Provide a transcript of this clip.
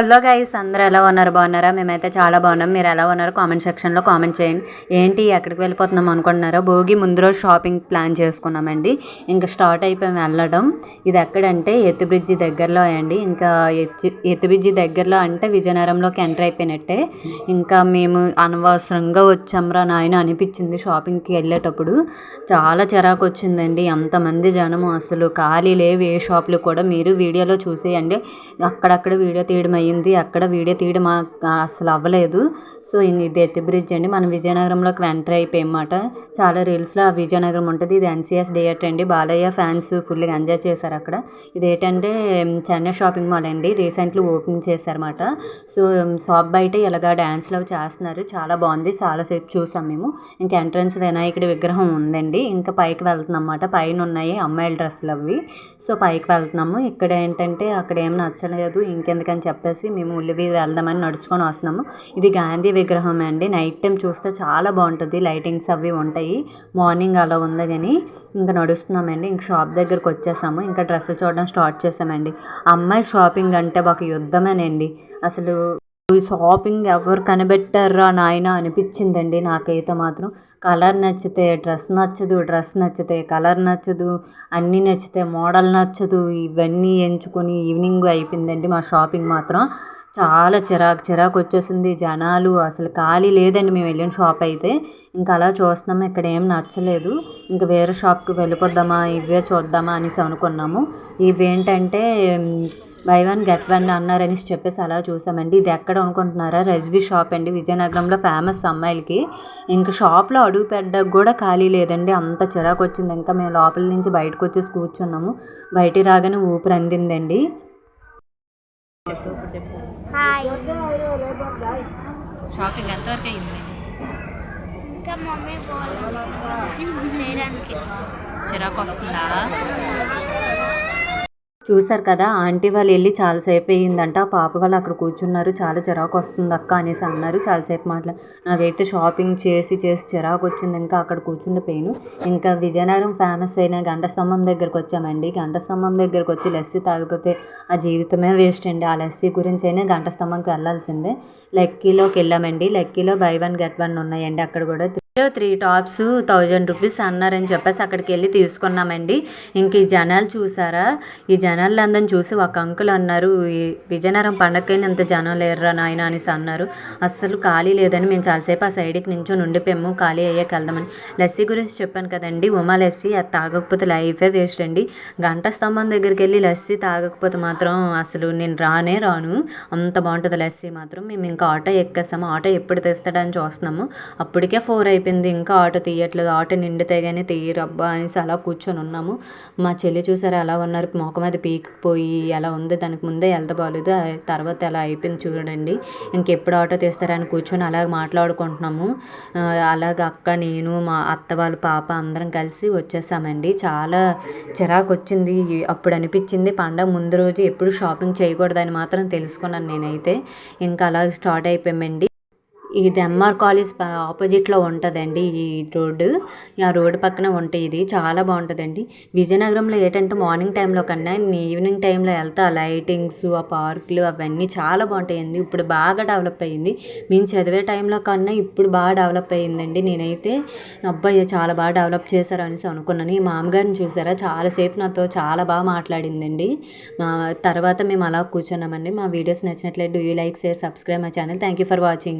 Hello guys అందరూ ఎలా ఉన్నారు? బాగున్నారా? మేమైతే చాలా బాగున్నాం. మీరు ఎలా ఉన్నారు? కామెంట్ సెక్షన్లో కామెంట్ చేయండి. ఏంటి ఎక్కడికి వెళ్ళిపోతున్నాం అనుకుంటున్నారా? భోగి ముందు రోజు షాపింగ్ ప్లాన్ చేసుకున్నామండి. ఇంకా స్టార్ట్ అయిపోయాం వెళ్ళడం. ఇది ఎక్కడంటే ఎత్తు బ్రిడ్జి దగ్గరలో అండి. ఇంకా ఎత్తు ఎత్తు బ్రిడ్జి దగ్గరలో అంటే విజయనగరంలోకి ఎంటర్ అయిపోయినట్టే. ఇంకా మేము అనవసరంగా వచ్చాంరా నాయన అనిపించింది షాపింగ్కి వెళ్ళేటప్పుడు. చాలా చిరాకు వచ్చిందండి. అంతమంది జనము అసలు ఖాళీ లేవు ఏ షాపులు కూడా. మీరు వీడియోలో చూసేయండి. అక్కడక్కడ వీడియో తీయడం అయింది అక్కడ వీడియో తీయడం అసలు అవ్వలేదు. సో ఇది ఎత్తి బ్రిడ్జ్ అండి. మనం విజయనగరంలోకి ఎంటర్ అయిపోయామాట చాలా రీల్స్లో ఆ విజయనగరం ఉంటుంది. ఇది ఎన్సిఎస్ థియేటర్ అండి. బాలయ్య ఫ్యాన్స్ ఫుల్గా ఎంజాయ్ చేశారు అక్కడ. ఇది ఏంటంటే చెన్నై షాపింగ్ మాల్ అండి. రీసెంట్లీ ఓపెన్ చేశారన్నమాట. సో షాప్ బయట ఇలాగా డ్యాన్స్లు అవి చేస్తున్నారు. చాలా బాగుంది. చాలాసేపు చూసాం మేము. ఇంకా ఎంట్రన్స్ వినాయకుడి విగ్రహం ఉందండి. ఇంకా పైకి వెళ్తున్నమాట పైన ఉన్నాయి అమ్మాయిల డ్రెస్సులు అవి సో పైకి వెళ్తున్నాము. ఇక్కడ ఏంటంటే అక్కడ ఏం నచ్చలేదు. ఇంకెందుకని చెప్పేసి మేము ఉల్లివి వెళ్దామని నడుచుకొని వస్తున్నాము. ఇది గాంధీ విగ్రహం అండి. నైట్ టైం చూస్తే చాలా బాగుంటుంది. లైటింగ్స్ అవి ఉంటాయి. మార్నింగ్ అలా ఉంది కానీ ఇంకా నడుస్తున్నామండి. ఇంక షాప్ దగ్గరకు వచ్చేసాము. ఇంకా డ్రెస్సులు చూడడం స్టార్ట్ చేసామండి. అమ్మాయి షాపింగ్ అంటే ఒక యుద్ధమేనండి. అసలు ఈ షాపింగ్ ఎవరు కనిపెట్టారా నాయన అనిపించిందండి నాకైతే మాత్రం. కలర్ నచ్చితే డ్రెస్ నచ్చదు డ్రెస్ నచ్చితే కలర్ నచ్చదు అన్నీ నచ్చితే మోడల్ నచ్చదు ఇవన్నీ ఎంచుకొని ఈవినింగ్ అయిపోయిందండి మా షాపింగ్ మాత్రం. చాలా చిరాకు చిరాకు వచ్చేసింది. జనాలు అసలు ఖాళీ లేదండి మేము వెళ్ళిన షాప్ అయితే. ఇంకా అలా చూస్తున్నాము ఇక్కడ ఏం నచ్చలేదు. ఇంకా వేరే షాప్కి వెళ్ళిపోద్దామా ఇవే చూద్దామా అనేసి అనుకున్నాము. ఇవేంటంటే బై వన్ గెట్ వన్ అన్నారని చెప్పేసి అలా చూసామండి. ఇది ఎక్కడ అనుకుంటున్నారా? రజ్వీ షాప్ అండి. విజయనగరంలో ఫేమస్ అమ్మాయిలకి. ఇంకా షాప్లో అడుగు పెట్టడానికి కూడా ఖాళీ లేదండి. అంత చిరాకు వచ్చింది ఇంకా మేము లోపల నుంచి బయటకు వచ్చేసి కూర్చున్నాము. బయటికి రాగానే ఊపిరి అందిందండి. హాయ్ షాపింగ్ ఎంతవరకు అయింది? ఇంకా మమ్మీ పోవాలి చేయడానికి. చిరాకు వస్తుందా? చూశారు కదా ఆంటీ వాళ్ళు వెళ్ళి చాలాసేపు అయ్యిందంట. పాప వాళ్ళు అక్కడ కూర్చున్నారు. చాలా చిరాకు వస్తుంది అక్క అనేసి అన్నారు. చాలాసేపు మాట్లా నాకైతే షాపింగ్ చేసి చేసి చిరాకు వచ్చింది. ఇంకా అక్కడ కూర్చుండిపోయాను. ఇంకా విజయనగరం ఫేమస్ అయిన గంట స్తంభం దగ్గరకు వచ్చామండి. గంట స్తంభం దగ్గరకు వచ్చి లస్సీ తాగిపోతే ఆ జీవితమే వేస్ట్ అండి. ఆ లస్సీ గురించి అయినా గంట స్తంభంకి వెళ్ళాల్సిందే. లక్కీలోకి వెళ్ళామండి. లక్కీలో బై వన్ గెట్ వన్ ఉన్నాయండి. అక్కడ కూడా త్రీ టాప్స్ థౌజండ్ రూపీస్ అన్నారని చెప్పేసి అక్కడికి వెళ్ళి తీసుకున్నామండి. ఇంక ఈ జనాలు చూసారా? ఈ జనాలు అందరిని చూసి ఒక అంకుల్ అన్నారు "ఈ విజయనగరం పండగకైనా ఇంత జనం లేరురా నాయన అనేసి అన్నారు. అస్సలు ఖాళీ లేదని మేము చాలాసేపు ఆ సైడ్కి నించొని ఉండిపోయాము ఖాళీ అయ్యాక వెళ్దామని. లస్సీ గురించి చెప్పాను కదండి ఉమా లస్సీ అది తాగకపోతే లైఫే వేస్ట్ అండి. గంట స్తంభం దగ్గరికి వెళ్ళి లస్సీ తాగకపోతే మాత్రం అసలు నేను రానే రాను. అంత బాగుంటుంది లస్సీ మాత్రం. మేము ఇంకా ఆటో ఎక్కేసాము. ఆటో ఎప్పుడు తెస్తాడని చూస్తున్నాము. అప్పటికే ఫోర్ అయిపోయింది. ఇంకా ఆటో తీయట్లేదు ఆటో నిండితే కానీ తీయరబ్బా అనేసి అలా కూర్చొని ఉన్నాము. మా చెల్లి చూసారా ఎలా ఉన్నారు. మొఖం మీద పీకిపోయి ఎలా ఉంది. దానికి ముందే వెళ్త బాగలేదు తర్వాత ఎలా అయిపోయింది చూడండి. ఇంకెప్పుడు ఆటో తీస్తారని కూర్చొని అలాగ మాట్లాడుకుంటున్నాము. అలాగ అక్క నేను మా అత్త వాళ్ళ పాప అందరం కలిసి వచ్చేసామండి. చాలా చిరాకు వచ్చింది అప్పుడు అనిపించింది పండగ ముందు రోజు ఎప్పుడు షాపింగ్ చేయకూడదని మాత్రం తెలుసుకున్నాను నేనైతే. ఇంకా అలా స్టార్ట్ అయిపోయామండి. ఇది ఎంఆర్ కాలేజ్ ఆపోజిట్లో ఉంటుందండి ఈ రోడ్డు. ఆ రోడ్డు పక్కన ఉంటాయి ఇది చాలా బాగుంటుందండి. విజయనగరంలో ఏంటంటే మార్నింగ్ టైంలో కన్నా ఈవినింగ్ టైంలో వెళ్తే ఆ లైటింగ్స్ ఆ పార్కులు అవన్నీ చాలా బాగుంటాయండి. ఇప్పుడు బాగా డెవలప్ అయ్యింది మేము చదివే టైంలో కన్నా ఇప్పుడు బాగా డెవలప్ అయ్యిందండి నేనైతే అబ్బాయి చాలా బాగా డెవలప్ చేశారు అనేసి అనుకున్నాను. ఈ మామగారిని చూసారా? చాలాసేపు నాతో చాలా బాగా మాట్లాడిందండి. మా తర్వాత మేము అలా కూర్చున్నామండి. మా వీడియోస్ నచ్చినట్లయితే do you like share subscribe my channel thank you for watching